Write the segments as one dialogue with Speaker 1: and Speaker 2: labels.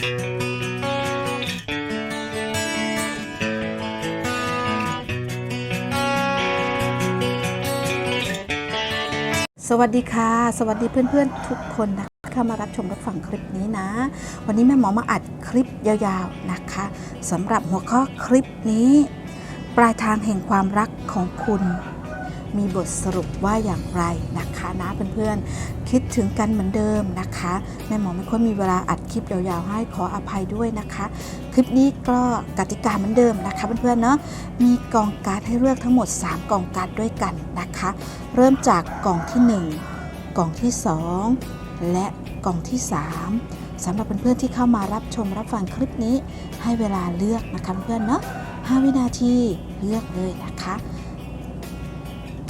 Speaker 1: สวัสดีค่ะ สวัสดีเพื่อนๆทุกคนนะคะเข้ามารับชมรับฟังคลิปนี้นะ วันนี้แม่หมอมาอัดคลิปยาวๆนะคะสำหรับหัวข้อคลิปนี้ ปลายทางแห่งความรักของคุณ มีบทสรุปว่าอย่างไรนะคะนะเพื่อนๆ คิดถึงกันเหมือนเดิมนะคะแม่หมอไม่ค่อยมีเวลาอัดคลิปยาวๆให้ขออภัยด้วยนะคะ คลิปนี้ก็กติกาเหมือนเดิมนะคะเพื่อนๆเนาะมีกองการ์ดให้เลือกทั้งหมด 3กองการ์ดด้วยกันนะคะ เริ่มจากกล่องที่ 1กล่องที่ 2 และกล่องที่ 3สำหรับเพื่อนๆที่เข้ามารับชมรับฟังคลิปนี้ ให้เวลาเลือกนะคะเพื่อนๆเนาะ5วินาทีเลือกเลยนะคะ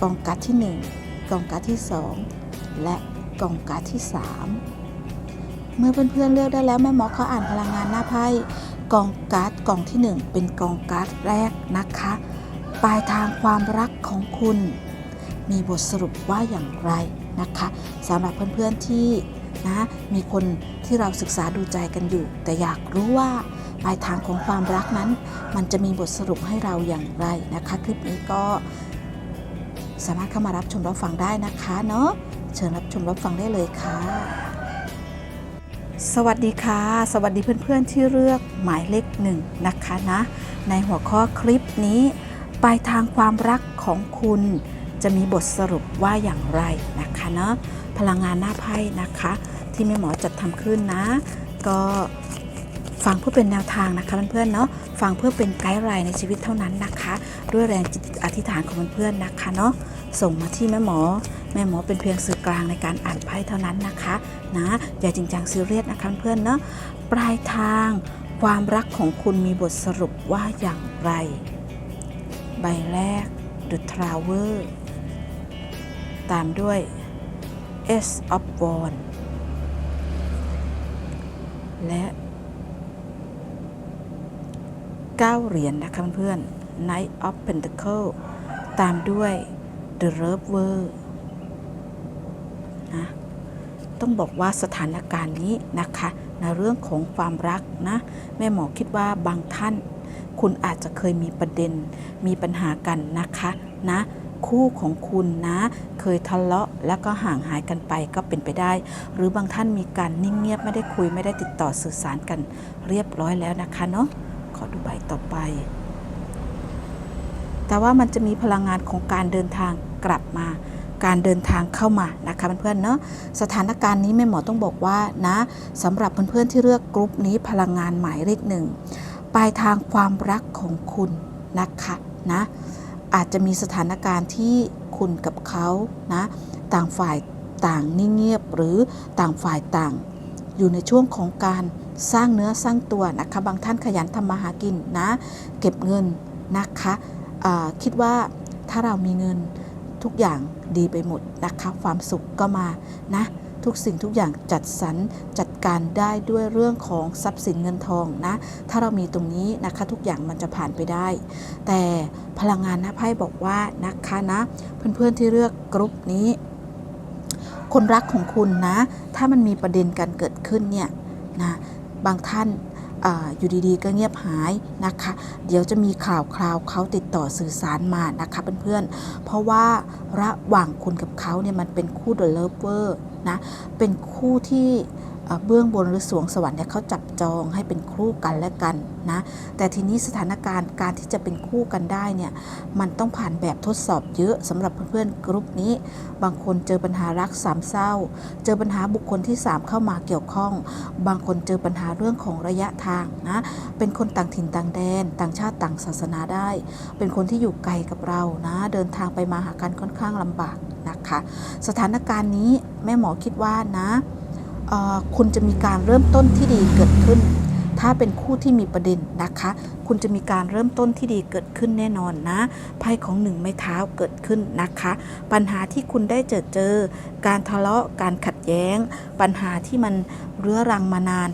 Speaker 1: กล่องการ์ดที่ 1กล่องการ์ดที่ 2 และกล่องการ์ดที่ 3 เมื่อเพื่อนๆเลือกได้แล้วแม่หมอขออ่านพลังงานหน้าไพ่กองการ์ดกล่องที่ 1 เป็นกองการ์ดแรกนะคะ ปลายทางความรักของคุณ มีบทสรุปว่าอย่างไรนะคะสำหรับเพื่อนๆที่นะมีคนที่เราศึกษาดูใจกันอยู่ แต่อยากรู้ว่าปลายทางของความรักนั้น มันจะมีบทสรุปให้เราอย่างไรนะคะ คลิปนี้ก็ สามารถเข้ามารับชมรับฟังได้นะคะเนาะเชิญรับชมรับฟังได้เลยค่ะ สวัสดีค่ะ สวัสดีเพื่อนๆที่เลือกหมายเลขหนึ่งนะคะนะ ในหัวข้อคลิปนี้ปลายทางความรักของคุณจะมีบทสรุปว่าอย่างไรนะคะเนาะพลังงานหน้าไพ่นะคะ ที่แม่หมอจัดทำขึ้นนะ ก็ฟังเพื่อเป็นแนวทางนะคะเพื่อนๆเนาะฟังเพื่อเป็นไกด์ไลน์ในชีวิตเท่านั้นนะคะ ด้วยแรงจิตอธิษฐานของเพื่อนๆนะคะเนาะ ส่งมาที่แม่หมอ แม่หมอเป็นเพียงสื่อกลางในการอ่านไพ่เท่านั้นนะคะนะอย่าจริงจังซีเรียสนะคะเพื่อนเนาะปลายทางความรักของคุณมีบทสรุปว่าอย่างไร ใบแรก The Traveler ตามด้วย S of Wands และ 9 เหรียญนะคะเพื่อน Knight of Pentacle ตามด้วย The Lover นะต้องบอกว่าสถานการณ์นี้นะคะในเรื่องของความรักนะแม่หมอคิดว่าบางท่าน คุณอาจจะเคยมีประเด็น มีปัญหากันนะคะนะคู่ของคุณนะ เคยทะเลาะแล้วก็ห่างหายกันไปก็เป็นไปได้ หรือบางท่านมีการนิ่งเงียบไม่ได้คุยไม่ได้ติดต่อสื่อสารกันเรียบร้อยแล้วนะคะเนาะขอดูใบต่อไป แต่ว่ามันจะมีพลังงานของการเดินทาง กลับมา การเดินทางเข้ามานะคะเพื่อนๆเนาะสถานการณ์นี้แม่หมอต้องบอกว่านะสำหรับเพื่อนๆที่เลือกกรุ๊ปนี้พลังงานหมายเลขหนึ่งปลายทางความรักของคุณนะคะนะอาจจะมีสถานการณ์ที่คุณกับเขานะต่างฝ่ายต่างนิ่งเงียบหรือต่างฝ่ายต่าง อยู่ในช่วงของการสร้างเนื้อสร้างตัวนะคะบางท่านขยันทำมาหากินนะ เก็บเงินนะคะคิดว่าถ้าเรามีเงิน ทุกอย่างดีไปหมดนะคะความสุขก็มานะทุกสิ่งทุกอย่างจัดสรรจัดการได้ด้วยเรื่องของทรัพย์สินเงินทองนะ ถ้าเรามีตรงนี้นะคะทุกอย่างมันจะผ่านไปได้ แต่พลังงานน้าไพ่บอกว่านะคะนะ เพื่อนๆที่เลือกกรุ๊ปนี้ คนรักของคุณนะ ถ้ามันมีประเด็นการเกิดขึ้นเนี่ยนะบางท่าน ออยู่ดีๆ ก็เงียบหายนะคะ เดี๋ยวจะมีข่าวคราวเขาติดต่อสื่อสารมานะคะเพื่อนๆ เพราะว่าระหว่างคุณกับเขาเนี่ยมันเป็นคู่เดลิเวอร์นะ เป็นคู่ที่ เบื้องบนหรือสวงสวรรค์เนี่ยเขาจับจองให้เป็นคู่กันและกันนะแต่ทีนี้สถานการณ์การที่จะเป็นคู่กันได้เนี่ยมันต้องผ่านแบบทดสอบเยอะสำหรับเพื่อนๆกรุ๊ปนี้ บางคนเจอปัญหารักสามเศร้า เจอปัญหาบุคคลที่ 3 เข้ามาเกี่ยวข้อง บางคนเจอปัญหาเรื่องของระยะทางนะเป็นคนต่างถิ่นต่างแดน ต่างชาติต่างศาสนาได้ เป็นคนที่อยู่ไกลกับเรานะ เดินทางไปมาหากันค่อนข้างลำบากนะคะ สถานการณ์นี้แม่หมอคิดว่านะ คุณจะมีการเริ่มต้นที่ดีเกิดขึ้น ถ้าเป็นคู่ที่มีประเด็นนะคะ คุณจะมีการเริ่มต้นที่ดีเกิดขึ้นแน่นอนนะไพ่ของหนึ่งไม้เท้าเกิดขึ้นนะคะ ปัญหาที่คุณได้เจอเจอ การทะเลาะการขัดแย้ง ปัญหาที่มันเรื้อรังมานาน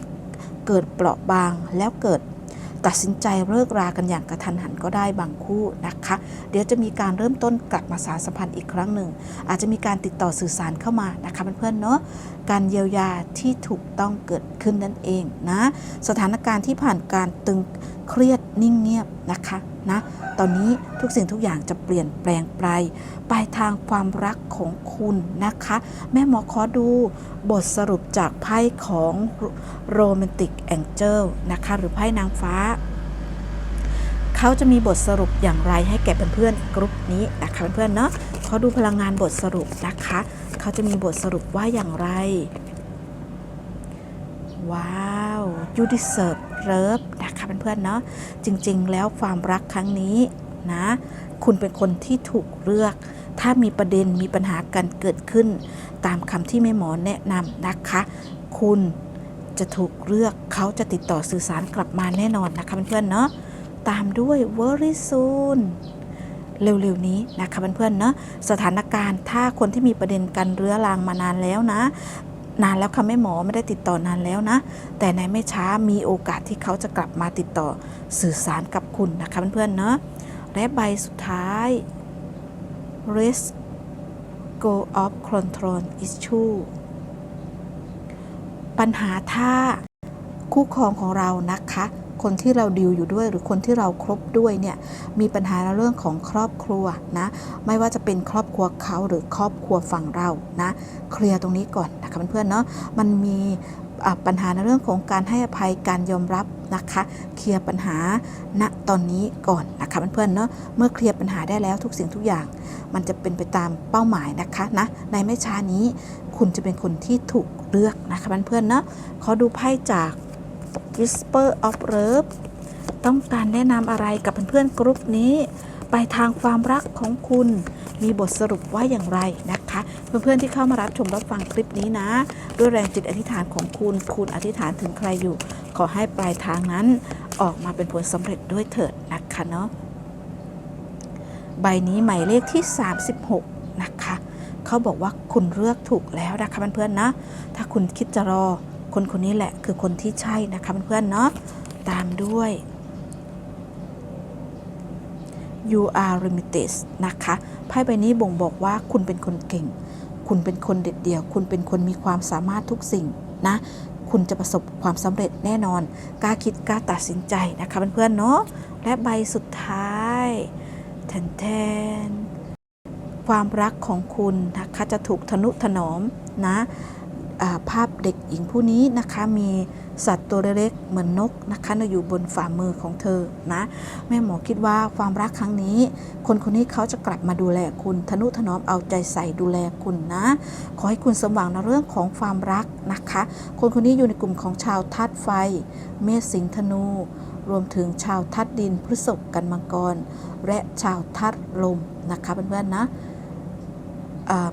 Speaker 1: เกิดเปราะบางแล้วเกิด ตัดสินใจเลิกรากันอย่างกระทันหันก็ได้บางคู่นะคะ เดี๋ยวจะมีการเริ่มต้นกลับมาสารสัมพันธ์อีกครั้งหนึ่ง อาจจะมีการติดต่อสื่อสารเข้ามานะคะเพื่อนๆเนาะการเยียวยาที่ถูกต้องเกิดขึ้นนั่นเองนะ สถานการณ์ที่ผ่านการตึงเครียดนิ่งเงียบนะคะนะตอนนี้ทุกสิ่งทุกอย่างจะเปลี่ยนแปลงไปไปทางความรักของคุณนะคะ แม่หมอขอดูบทสรุปจากไพ่ของโรแมนติกแองเจิลนะคะ หรือไพ่นางฟ้า เขาจะมีบทสรุปอย่างไรให้แก่เพื่อนๆกรุ๊ปนี้นะคะเพื่อนๆเนาะขอดูพลังงานบทสรุปนะคะ เขาจะมีบทสรุปว่าอย่างไร ว้าว you deserve love นะคะเพื่อนๆเนาะจริงๆ แล้วความรักครั้งนี้นะ คุณเป็นคนที่ถูกเลือก ถ้ามีประเด็นมีปัญหากันเกิดขึ้น ตามคำที่แม่หมอแนะนำนะคะ คุณจะถูกเลือกเขาจะติดต่อสื่อสารกลับมาแน่นอนนะคะเพื่อนๆเนาะตามด้วย very soon เร็วๆนี้นะคะเพื่อนๆเนาะสถานการณ์ถ้าคนที่มีประเด็นกันเรื้อรังมานานแล้วนะ นานแล้วค่ะแม่หมอไม่ได้ติดต่อนานแล้วนะ แต่ในไม่ช้ามีโอกาสที่เขาจะกลับมาติดต่อสื่อสารกับคุณนะคะเพื่อนๆเนาะและใบสุดท้าย risk go off control issue ปัญหาถ้าคู่ครองของเรานะคะ คนที่เราดิวอยู่ด้วย หรือคนที่เราครบด้วยเนี่ยมีปัญหาในเรื่องของครอบครัวนะไม่ว่าจะเป็นครอบครัวเขาหรือครอบครัวฝั่งเรานะเคลียร์ตรงนี้ก่อนนะคะเพื่อนๆเนาะมันมีปัญหาในเรื่องของการให้อภัยการยอมรับนะคะ เคลียร์ปัญหาณตอนนี้ก่อนนะคะเพื่อนๆเนาะเมื่อเคลียร์ปัญหาได้แล้วทุกสิ่งทุกอย่าง มันจะเป็นไปตามเป้าหมายนะคะนะในไม่ช้านี้คุณจะเป็นคนที่ถูกเลือกนะคะเพื่อนๆเนาะขอดูไพ่จาก Whisper of Love ต้องการแนะนำอะไรกับเพื่อนๆกรุ๊ปนี้ ไปทางความรักของคุณมีบทสรุปว่าอย่างไรนะคะ เพื่อนๆที่เข้ามารับชมรับฟังคลิปนี้นะ ด้วยแรงจิตอธิษฐานของคุณ คุณอธิษฐานถึงใครอยู่ ขอให้ปลายทางนั้นออกมาเป็นผลสำเร็จด้วยเถิดนะคะเนาะใบนี้หมายเลขที่ 36 นะคะ เขาบอกว่าคุณเลือกถูกแล้วนะคะเพื่อนๆนะ ถ้าคุณคิดจะรอ คนคนนี้แหละคือคนที่ใช่นะคะเพื่อนๆเนาะตามด้วย you are limited นะคะไพ่ใบนี้บ่งบอกว่าคุณเป็นคนเก่ง คุณเป็นคนเด็ดเดี่ยว คุณเป็นคนมีความสามารถทุกสิ่งนะ คุณจะประสบความสำเร็จแน่นอน กล้าคิดกล้าตัดสินใจนะคะเพื่อนๆเนาะ และใบสุดท้ายแทนแทนความรักของคุณนะคะจะถูกทนุถนอมนะ ภาพเด็กหญิงผู้นี้นะคะมีสัตว์ตัวเล็กเหมือนนกนะคะอยู่บนฝ่ามือของเธอนะแม่หมอคิดว่าความรักครั้งนี้ คนคนนี้เขาจะกลับมาดูแลคุณทนุถนอมเอาใจใส่ดูแลคุณนะ ขอให้คุณสมหวังในเรื่องของความรักนะคะ คนคนนี้อยู่ในกลุ่มของชาวธาตุไฟ เมษสิงธนู รวมถึงชาวธาตุดินพฤษภกันมังกร และชาวธาตุลมนะคะเพื่อนๆนะ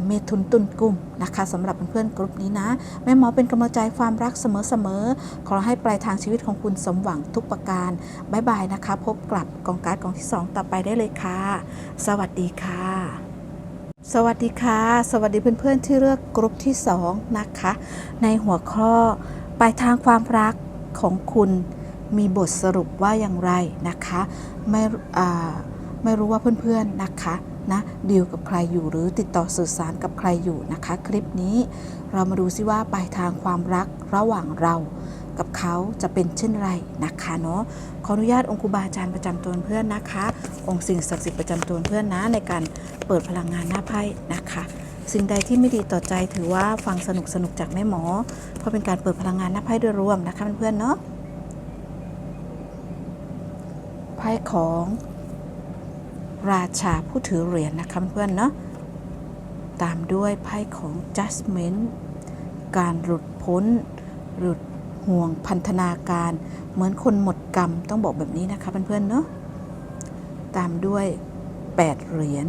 Speaker 1: เมถุนตุลกุมนะคะสำหรับเพื่อนๆกลุ่มนี้นะ แม่หมอเป็นกำลังใจความรักเสมอๆ ขอให้ปลายทางชีวิตของคุณสมหวังทุกประการบายบายนะคะ พบกลับกองการ์ดกองที่ 2 ต่อไปได้เลยค่ะ สวัสดีค่ะสวัสดีค่ะ สวัสดีเพื่อนๆที่เลือกกลุ่มที่ 2 นะคะ ในหัวข้อปลายทางความรักของคุณมีบทสรุปว่าอย่างไรนะคะ ไม่ไม่รู้ว่าเพื่อนๆนะคะ นะดีลกับใครอยู่หรือติดต่อสื่อสารกับใครอยู่นะคะ คลิปนี้เรามาดูซิว่าปลายทางความรักระหว่างเรากับเขาจะเป็นเช่นไรนะคะเนาะขออนุญาตองค์ครูบาอาจารย์ประจำตัวเพื่อนนะคะ องค์สิ่งศักดิ์สิทธิ์ประจำตัวเพื่อนนะในการเปิดพลังงานหน้าไพ่นะคะสิ่งใดที่ไม่ดีต่อใจถือว่าฟังสนุกสนุกจากแม่หมอ เพราะเป็นการเปิดพลังงานหน้าไพ่โดยรวมนะคะเพื่อนๆเนาะไพ่ของ ราชาผู้ถือเหรียญนะคะเพื่อนเนาะตามด้วยไพ่ของ judgment การหลุดพ้น หลุดห่วงพันธนาการ เหมือนคนหมดกรรมต้องบอกแบบนี้นะคะเพื่อนๆเนาะตามด้วย 8 เหรียญ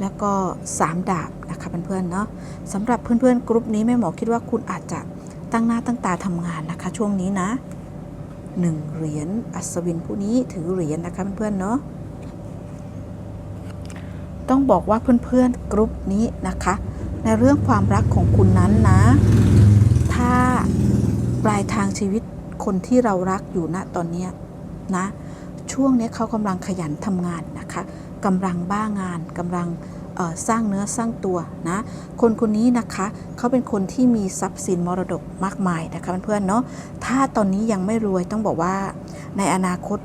Speaker 1: แล้วก็ 3 ดาบนะคะเพื่อนๆเนาะสำหรับเพื่อนๆกลุ่มนี้แม่หมอคิดว่าคุณอาจจะตั้งหน้าตั้งตาทำงานนะคะช่วงนี้นะ หนึ่งเหรียญอัศวินผู้นี้ถือเหรียญนะคะเพื่อนๆเนาะต้องบอกว่าเพื่อนๆกรุ๊ปนี้นะคะ ในเรื่องความรักของคุณนั้นนะ ถ้าปลายทางชีวิตคนที่เรารักอยู่ณตอนนี้นะ ช่วงนี้เขากำลังขยันทำงานนะคะกำลังบ้างานกำลัง สร้างเนื้อสร้างตัวนะคนคนนี้นะคะเขาเป็นคนที่มีทรัพย์สินมรดกมากมายนะคะเพื่อนๆเนาะถ้าตอนนี้ยังไม่รวยต้องบอกว่าในอนาคต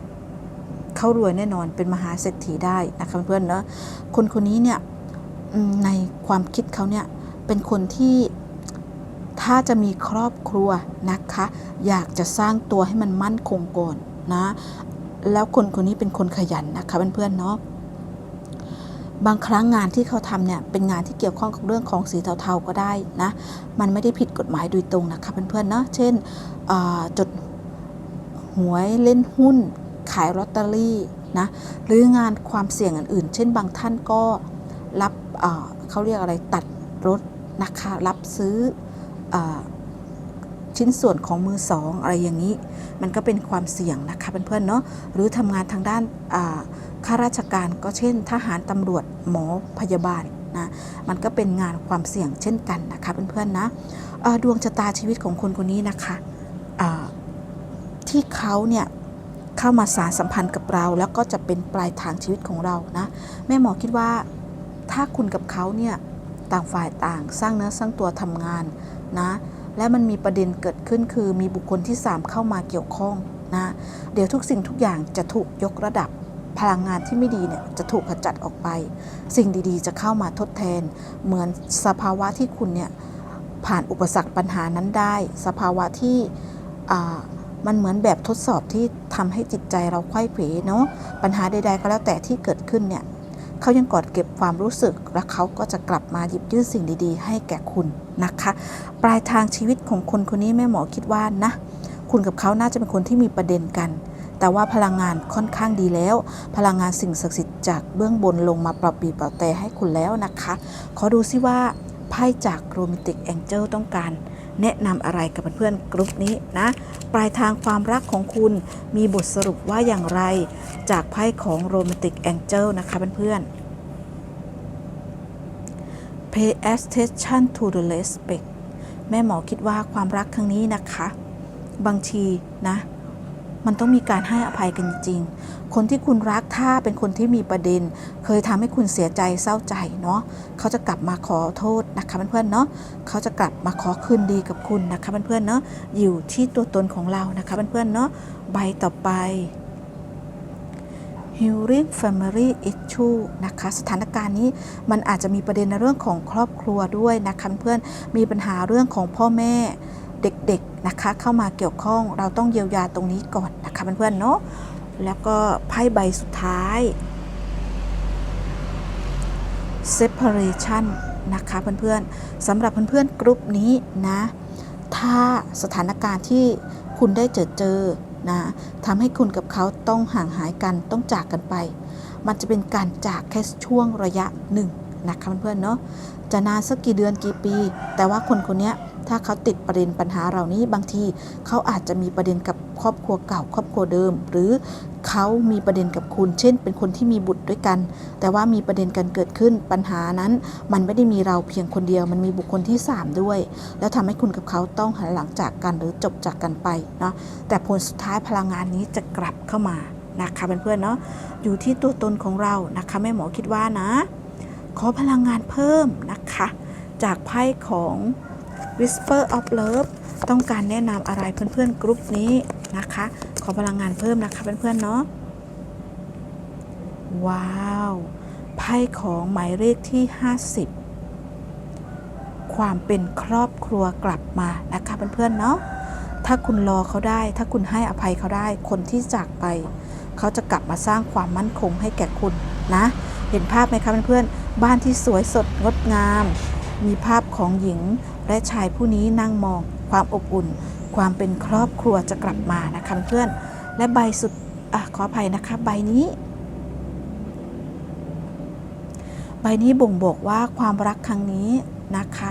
Speaker 1: เขารวยแน่นอนเป็นมหาเศรษฐีได้นะคะเพื่อนๆเนาะคนคนนี้เนี่ยในความคิดเขาเนี่ยเป็นคนที่ถ้าจะมีครอบครัวนะคะ อยากจะสร้างตัวให้มันมั่นคงก่อนนะ แล้วคนคนนี้เป็นคนขยันนะคะเพื่อนๆเนาะ บางครั้งงานที่เขาทำเนี่ยเป็นงานที่เกี่ยวข้องกับเรื่องของสีเทาๆก็ได้นะ มันไม่ได้ผิดกฎหมายโดยตรงนะคะเพื่อนๆเนาะเช่นจดหวยเล่นหุ้น ขายลอตเตอรี่นะหรืองานความเสี่ยงอื่นๆ เช่นบางท่านก็รับเขาเรียกอะไรตัดรถนะคะรับซื้ออชิ้นส่วนของมือสองอะไรอย่างนี้ มันก็เป็นความเสี่ยงนะคะเพื่อนๆเนาะหรือทำงานทางด้านา ข้าราชการก็เช่น ทหารตำรวจหมอพยาบาลนะมันก็เป็นงานความเสี่ยงเช่นกันนะคะเพื่อนๆนะดวงชะตาชีวิตของคนคนนี้นะคะที่เขาเนี่ยเข้ามาสารสัมพันธ์กับเรา แล้วก็จะเป็นปลายทางชีวิตของเรานะแม่หมอคิดว่าถ้าคุณกับเขาเนี่ยต่างฝ่ายต่างสร้างเนื้อสร้างตัวทำงานนะและมันมีประเด็นเกิดขึ้นคือมีบุคคลที่ 3 เข้ามาเกี่ยวข้องนะเดี๋ยวทุกสิ่งทุกอย่างจะถูกยกระดับ พลังงานที่ไม่ดีเนี่ยจะถูกขจัดออกไป สิ่งดีๆ จะเข้ามาทดแทน เหมือนสภาวะที่คุณเนี่ยผ่านอุปสรรคปัญหานั้นได้ สภาวะที่มันเหมือนแบบทดสอบที่ทำให้จิตใจเราไขว้เขวเนาะปัญหาใดๆก็แล้วแต่ที่เกิดขึ้นเนี่ยเขายังกอดเก็บความรู้สึก และเขาก็จะกลับมาหยิบยื่นสิ่งดีๆ ให้แก่คุณนะคะ ปลายทางชีวิตของคนคนนี้แม่หมอคิดว่านะ คุณกับเขาน่าจะเป็นคนที่มีประเด็นกัน แต่ว่าพลังงานค่อนข้างดีแล้ว พลังงานสิ่งศักดิ์สิทธิ์จากเบื้องบนลงมาปรับปีเป่าแต่ให้คุณแล้วนะคะ ขอดูซิว่าไพ่จากโรแมนติกแองเจิลต้องการแนะนำอะไรกับเพื่อนๆกลุ่มนี้นะ ปลายทางความรักของคุณมีบทสรุปว่าอย่างไร จากไพ่ของโรแมนติกแองเจิลนะคะเพื่อนๆ pay attention to the respect แม่หมอคิดว่าความรักครั้งนี้นะคะ บางทีนะ มันต้องมีการให้อภัยกันจริง คนที่คุณรักถ้าเป็นคนที่มีประเด็น เคยทำให้คุณเสียใจเศร้าใจเนาะเขาจะกลับมาขอโทษนะคะเพื่อนๆเนาะเขาจะกลับมาขอคืนดีกับคุณนะคะเพื่อนๆเนาะอยู่ที่ตัวตนของเรานะคะเพื่อนๆเนาะใบต่อไป Healing Family Issue นะคะสถานการณ์นี้มันอาจจะมีประเด็นในเรื่องของครอบครัวด้วยนะคะเพื่อนมีปัญหาเรื่องของพ่อแม่ เด็กๆนะคะ เข้ามาเกี่ยวข้องเราต้องเยียวยาตรงนี้ก่อนนะคะเพื่อนๆเนาะแล้วก็ไพ่ใบสุดท้าย separation นะคะเพื่อนๆสำหรับเพื่อนๆกลุ่มนี้นะ ถ้าสถานการณ์ที่คุณได้เจอเจอนะทำให้คุณกับเขาต้องห่างหายกันต้องจากกันไป มันจะเป็นการจากแค่ช่วงระยะหนึ่งนะคะเพื่อนๆเนาะจะนานสักกี่เดือนกี่ปี แต่ว่าคนคนเนี้ย ถ้าเขาติดประเด็นปัญหาเหล่านี้บางทีเขาอาจจะมีประเด็นกับครอบครัวเก่า ครอบครัวเดิม หรือเขามีประเด็นกับคุณ เช่น เป็นคนที่มีบุตรด้วยกัน แต่ว่ามีประเด็นกันเกิดขึ้นปัญหานั้น มันไม่ได้มีเราเพียงคนเดียว มันมีบุคคลที่ 3 ด้วย แล้วทำให้คุณกับเขาต้องหันหลังจากกันหรือจบจากกันไปเนาะแต่ผลสุดท้ายพลังงานนี้จะกลับเข้ามานะคะเพื่อนๆเนาะอยู่ที่ตัวตนของเรานะคะแม่หมอคิดว่านะ ขอพลังงานเพิ่มนะคะ จากไพ่ของ Whisper of Love ต้องการแนะนำอะไรเพื่อนๆกรุ๊ปนี้นะคะ ขอพลังงานเพิ่มนะคะเพื่อนๆเนาะว้าวไพ่ของหมายเลขที่ 50 ความเป็นครอบครัวกลับมานะคะเพื่อนๆเนาะถ้าคุณรอเขาได้ ถ้าคุณให้อภัยเขาได้ คนที่จากไป เขาจะกลับมาสร้างความมั่นคงให้แก่คุณนะ เห็นภาพไหมคะเพื่อนๆบ้านที่สวยสดงดงาม มีภาพของหญิง และชายผู้นี้นั่งมองความอบอุ่น ความเป็นครอบครัวจะกลับมานะคะเพื่อนและใบสุดอขออภัยนะคะใบนี้ ใบนี้บ่งบอกว่าความรักครั้งนี้นะคะ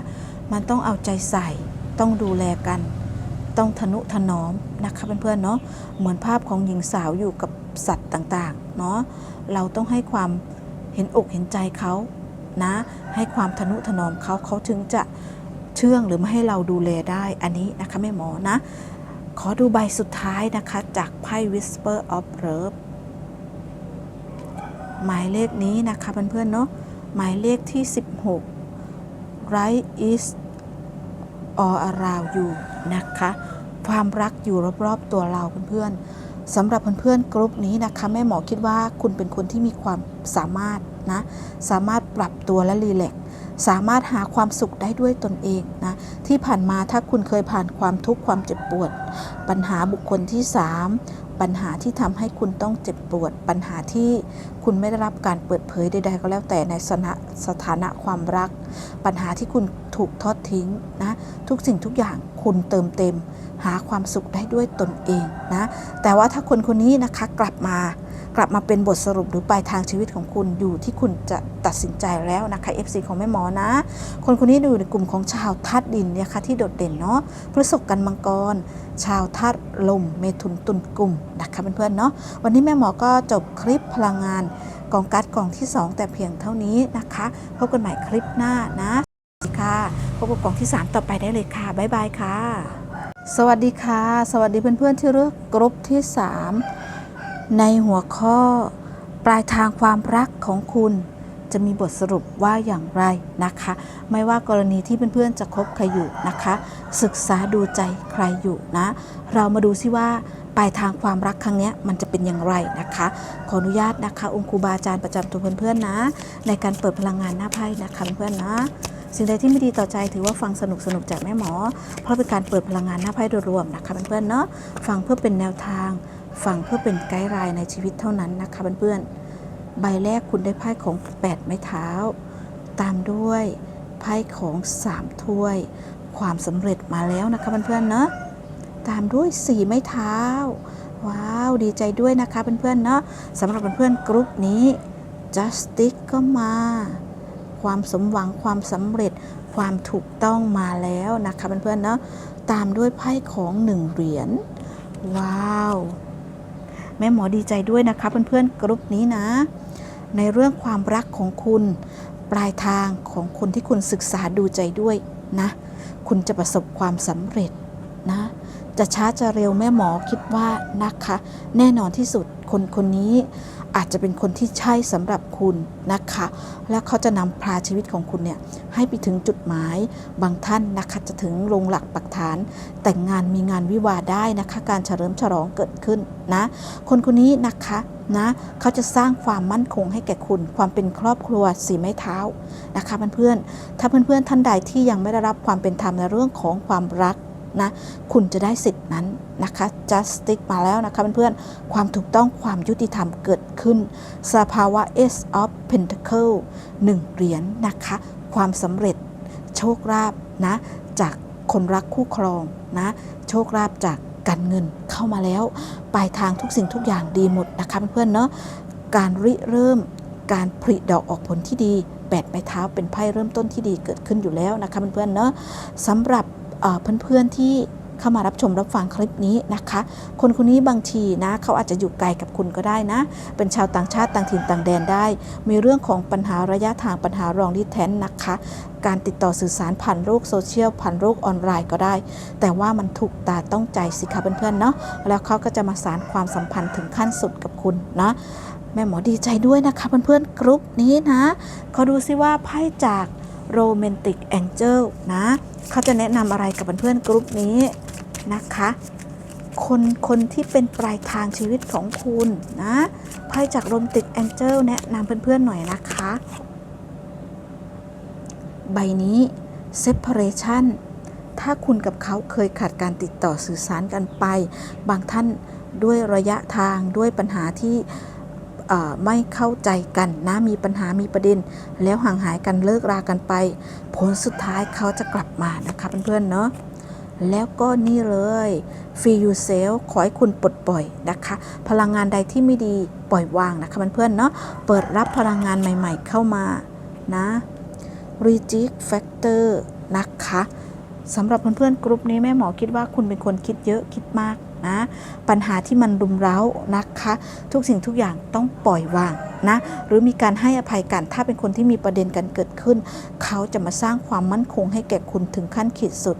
Speaker 1: มันต้องเอาใจใส่ ต้องดูแลกัน ต้องทนุถนอมนะคะเพื่อนๆเนาะเหมือนภาพของหญิงสาวอยู่กับสัตว์ต่างๆเนาะเราต้องให้ความเห็นอกเห็นใจเขานะ ให้ความทนุถนอมเขาเขาถึงจะ เชื่องหรือไม่ให้เราดูแลได้อันนี้นะคะแม่หมอนะ ขอดูใบสุดท้ายนะคะ จากไพ่ Whisper of Love หมายเลขนี้นะคะเพื่อนๆเนาะหมายเลขที่ 16 Right is all around you นะคะ ความรักอยู่รอบๆตัวเราเพื่อนๆสำหรับเพื่อนๆกลุ่มนี้นะคะ แม่หมอคิดว่าคุณเป็นคนที่มีความสามารถนะ สามารถปรับตัวและรีแลก สามารถหาความสุขได้ด้วยตนเองนะที่ผ่านมาถ้าคุณเคยผ่านความทุกข์ความเจ็บปวด ปัญหาบุคคลที่ 3 ปัญหาที่ทำให้คุณต้องเจ็บปวด ปัญหาที่คุณไม่ได้รับการเปิดเผยใดๆก็แล้วแต่ในสถานะสถานะความรัก ปัญหาที่คุณถูกทอดทิ้งนะทุกสิ่งทุกอย่างคุณเติมเต็ม หาความสุขได้ด้วยตนเองนะแต่ว่าถ้าคนคนนี้นะคะกลับมากลับมาเป็นบทสรุปหรือปลายทางชีวิตของคุณอยู่ที่คุณจะตัดสินใจแล้วนะคะ FC ของแม่หมอนะ คนคนนี้อยู่ในกลุ่มของชาวธาตุดินเนี่ยค่ะที่โดดเด่นเนาะพฤษภกันมังกร ชาวธาตุลม เมถุนตุลกลุ่มนะคะเพื่อนๆเนาะวันนี้แม่หมอก็จบคลิปพลังงานกองกัดกองที่ 2 แต่เพียงเท่านี้นะคะพบกันใหม่คลิปหน้านะสวัสดีค่ะพบกับกองที่ 3 ต่อไปได้เลยค่ะบ๊ายบายค่ะ สวัสดีค่ะ สวัสดีเพื่อนๆที่เลือกกรุ๊ปที่ 3 ในหัวข้อ ปลายทางความรักของคุณ จะมีบทสรุปว่าอย่างไรนะคะ ไม่ว่ากรณีที่เพื่อนๆจะคบใครอยู่นะคะ ศึกษาดูใจใครอยู่นะ เรามาดูซิว่าปลายทางความรักครั้งนี้มันจะเป็นอย่างไรนะคะ ขออนุญาตนะคะ องค์ครูบาอาจารย์ประจำตัวเพื่อนๆนะ ในการเปิดพลังงานหน้าไพ่นะคะเพื่อนๆนะ สิ่งใดที่ไม่ดีต่อใจถือว่าฟังสนุกสนุกจากแม่หมอ เพราะเป็นการเปิดพลังงานหน้าไพ่โดยรวมนะคะเพื่อนๆเนาะฟังเพื่อเป็นแนวทาง ฟังเพื่อเป็นไกด์ไลน์ในชีวิตเท่านั้นนะคะเพื่อนๆใบแรกคุณได้ไพ่ของ 8 ไม้เท้า ตามด้วยไพ่ของ 3 ถ้วย ความสำเร็จมาแล้วนะคะเพื่อนๆเนาะตามด้วย 4 ไม้เท้า ว้าว ดีใจด้วยนะคะเพื่อนๆเนาะสำหรับเพื่อนๆกรุ๊ปนี้ Justice ก็มา ความสมหวังความสำเร็จความถูกต้องมาแล้วนะคะเพื่อนๆเนาะตามด้วยไพ่ของหนึ่งเหรียญว้าว แม่หมอดีใจด้วยนะคะเพื่อนๆกรุ๊ปนี้นะ ในเรื่องความรักของคุณ ปลายทางของคนที่คุณศึกษาดูใจด้วยนะ คุณจะประสบความสำเร็จนะ จะช้าจะเร็วแม่หมอคิดว่านะคะ แน่นอนที่สุดคนคนนี้ อาจจะเป็นคนที่ใช่สำหรับคุณนะคะ แล้วเขาจะนำพาชีวิตของคุณเนี่ยให้ไปถึงจุดหมาย บางท่านนะคะจะถึงลงหลักปักฐาน แต่งงานมีงานวิวาได้นะคะ การเฉลิมฉลองเกิดขึ้นนะ คนคนนี้นะคะนะเขาจะสร้างความมั่นคงให้แก่คุณ ความเป็นครอบครัวสีไม้เท้านะคะเพื่อนๆถ้าเพื่อนๆท่านใดที่ยังไม่ได้รับความเป็นธรรมในเรื่องของความรัก นะคุณจะได้สิทธินั้นนะคะ justice มาแล้วนะคะเพื่อนๆความถูกต้องความยุติธรรมเกิดขึ้น สภาวะ Ace of Pentacle หนึ่งเหรียญนะคะ ความสำเร็จโชคลาภนะจากคนรักคู่ครองนะโชคลาภจากการเงินเข้ามาแล้วปลายทางทุกสิ่งทุกอย่างดีหมดนะคะเพื่อนๆเนาะการริเริ่มการผลิดอกออกผลที่ดีแปดไม้เท้าเป็นไพ่เริ่มต้นที่ดีเกิดขึ้นอยู่แล้วนะคะเพื่อนๆเนาะสำหรับ เพื่อนๆที่เข้ามารับชมรับฟังคลิปนี้นะคะ คนคนนี้บางทีนะเขาอาจจะอยู่ไกลกับคุณก็ได้นะ เป็นชาวต่างชาติต่างถิ่นต่างแดนได้ มีเรื่องของปัญหาระยะทางปัญหารองดิแทนนะคะ การติดต่อสื่อสารผ่านโลกโซเชียลผ่านโลกออนไลน์ก็ได้ แต่ว่ามันถูกตาต้องใจสิคะเพื่อนๆเนาะแล้วเขาก็จะมาสารความสัมพันธ์ถึงขั้นสุดกับคุณนะแม่หมอดีใจด้วยนะคะเพื่อนๆกรุ๊ปนี้นะขาดูซิว่าไพ่จาก โรแมนติกแองเจิลนะเขาจะแนะนำอะไรกับเพื่อนๆกรุ๊ปนี้นะคะ คนคนที่เป็นปลายทางชีวิตของคุณนะไพ่จากโรแมนติกแองเจิลแนะนำเพื่อนๆหน่อยนะคะ ใบนี้ separation ถ้าคุณกับเขาเคยขาดการติดต่อสื่อสารกันไป บางท่านด้วยระยะทางด้วยปัญหาที่ ไม่เข้าใจกันนะมีปัญหามีประเด็น แล้วห่างหายกันเลิกรากันไป ผลสุดท้ายเขาจะกลับมานะคะเพื่อนๆเนาะแล้วก็นี่เลย feel yourself ขอให้คุณปลดปล่อยนะคะ พลังงานใดที่ไม่ดีปล่อยวางนะคะเพื่อนๆเนาะเปิดรับพลังงานใหม่ ๆ เข้ามานะ reject factor นะคะสำหรับเพื่อนๆกลุ่มนี้แม่หมอคิดว่าคุณเป็นคนคิดเยอะคิดมาก นะ ปัญหาที่มันรุมเร้านะคะ ทุกสิ่งทุกอย่างต้องปล่อยวางนะหรือมีการให้อภัยกันถ้าเป็นคนที่มีประเด็นกันเกิดขึ้น เขาจะมาสร้างความมั่นคงให้แก่คุณถึงขั้นขีดสุด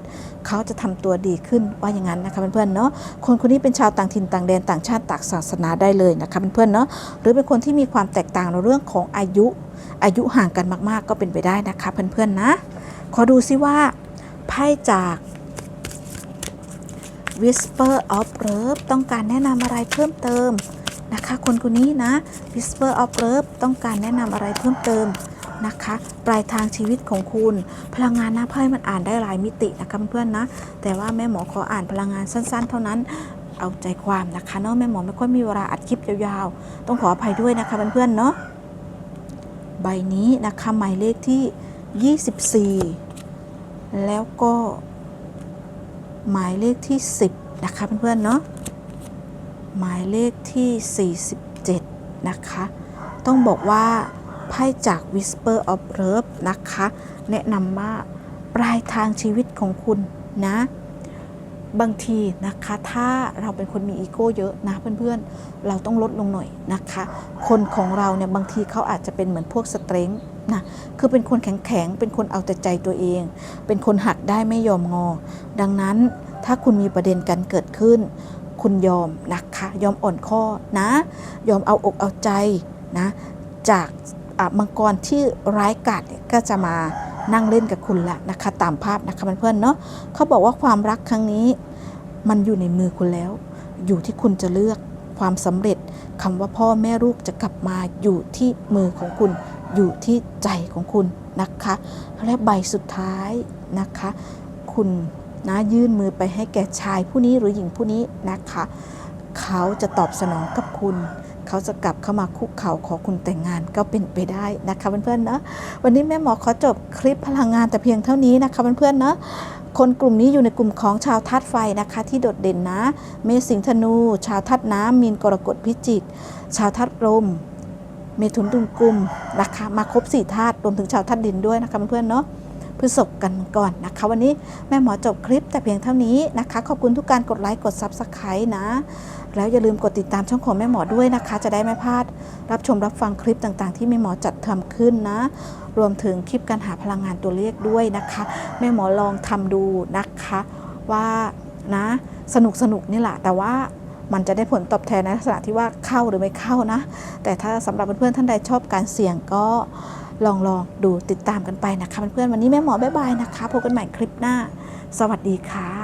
Speaker 1: เขาจะทำตัวดีขึ้นว่าอย่างนั้นนะคะเพื่อนๆเนาะคนคนนี้เป็นชาวต่างถิ่นต่างแดนต่างชาติต่างศาสนาได้เลยนะคะเพื่อนๆเนาะหรือเป็นคนที่มีความแตกต่างในเรื่องของอายุ อายุห่างกันมากๆ ก็เป็นไปได้นะคะเพื่อนๆนะขอดูซิว่าไพ่จาก Whisper of Love ต้องการแนะนำอะไรเพิ่มเติมนะคะ คนคนนี้นะ Whisper of Love ต้องการแนะนำอะไรเพิ่มเติมนะคะ ปลายทางชีวิตของคุณ พลังงานหน้าไพ่มันอ่านได้หลายมิตินะคะเพื่อนๆนะ แต่ว่าแม่หมอขออ่านพลังงานสั้น ๆ เท่านั้นเอาใจความนะคะเนาะแม่หมอไม่ค่อยมีเวลาอัดคลิปยาวๆ ต้องขออภัยด้วยนะคะเพื่อนๆเนาะใบนี้นะคะหมายเลขที่ 24 แล้วก็ หมายเลขที่ 10 นะคะเพื่อนๆเนาะหมายเลขที่ 47 นะคะ ต้องบอกว่าไพ่จาก Whisper of Love นะคะ แนะนำว่าปลายทางชีวิตของคุณนะ บางทีนะคะถ้าเราเป็นคนมีอีโก้เยอะนะเพื่อนๆ เราต้องลดลงหน่อยนะคะ คนของเราเนี่ยบางทีเขาอาจจะเป็นเหมือนพวกสเตรง นะคือเป็นคนแข็งๆ เป็นคนเอาแต่ใจตัวเอง เป็นคนหักได้ไม่ยอมงอ ดังนั้นถ้าคุณมีประเด็นกันเกิดขึ้น คุณยอมนะคะยอมอ่อนข้อนะ ยอมเอาอกเอาใจนะ จากมังกรที่ร้ายกาจก็จะมานั่งเล่นกับคุณละนะคะ ตามภาพนะคะเพื่อนๆเนาะเขาบอกว่าความรักครั้งนี้ มันอยู่ในมือคุณแล้ว อยู่ที่คุณจะเลือกความสำเร็จคำว่าพ่อแม่ลูกจะกลับมาอยู่ที่มือของคุณ อยู่ที่ใจของคุณนะคะ และใบสุดท้ายนะคะ คุณนะยื่นมือไปให้แก่ชายผู้นี้หรือหญิงผู้นี้นะคะ เขาจะตอบสนองกับคุณเขาจะกลับเข้ามาคุกเข่าขอคุณแต่งงานก็เป็นไปได้นะคะเพื่อนๆเนาะวันนี้แม่หมอขอจบคลิปพลังงานแต่เพียงเท่านี้นะคะเพื่อนๆเนาะคนกลุ่มนี้อยู่ในกลุ่มของชาวธาตุไฟนะคะ ที่โดดเด่นนะ เมษสิงธนู ชาวธาตุน้ำมีนกรกฎพิจิก ชาวธาตุลม เมถุนดุมกุมนะคะมาครบสี่ธาตุรวมถึงชาวธาตุดินด้วยนะคะเพื่อนๆเนาะพฤษภกันก่อนนะคะ วันนี้แม่หมอจบคลิปแต่เพียงเท่านี้นะคะ ขอบคุณทุกการกดไลค์กด Subscribe นะ แล้วอย่าลืมกดติดตามช่องของแม่หมอด้วยนะคะ จะได้ไม่พลาด รับชมรับฟังคลิปต่างๆ ที่แม่หมอจัดทำขึ้นนะ รวมถึงคลิปการหาพลังงานตัวเลขด้วยนะคะ แม่หมอลองทำดูนะคะว่านะสนุกสนุกนี่แหละแต่ว่า มันจะได้ผลตอบแทนในลักษณะที่ว่าเข้าหรือไม่เข้านะ แต่ถ้าสำหรับเพื่อนๆท่านใดชอบการเสี่ยงก็ลองลองดูติดตามกันไปนะคะเพื่อนๆวันนี้แม่หมอบ๊ายบายนะคะพบกันใหม่คลิปหน้า สวัสดีค่ะ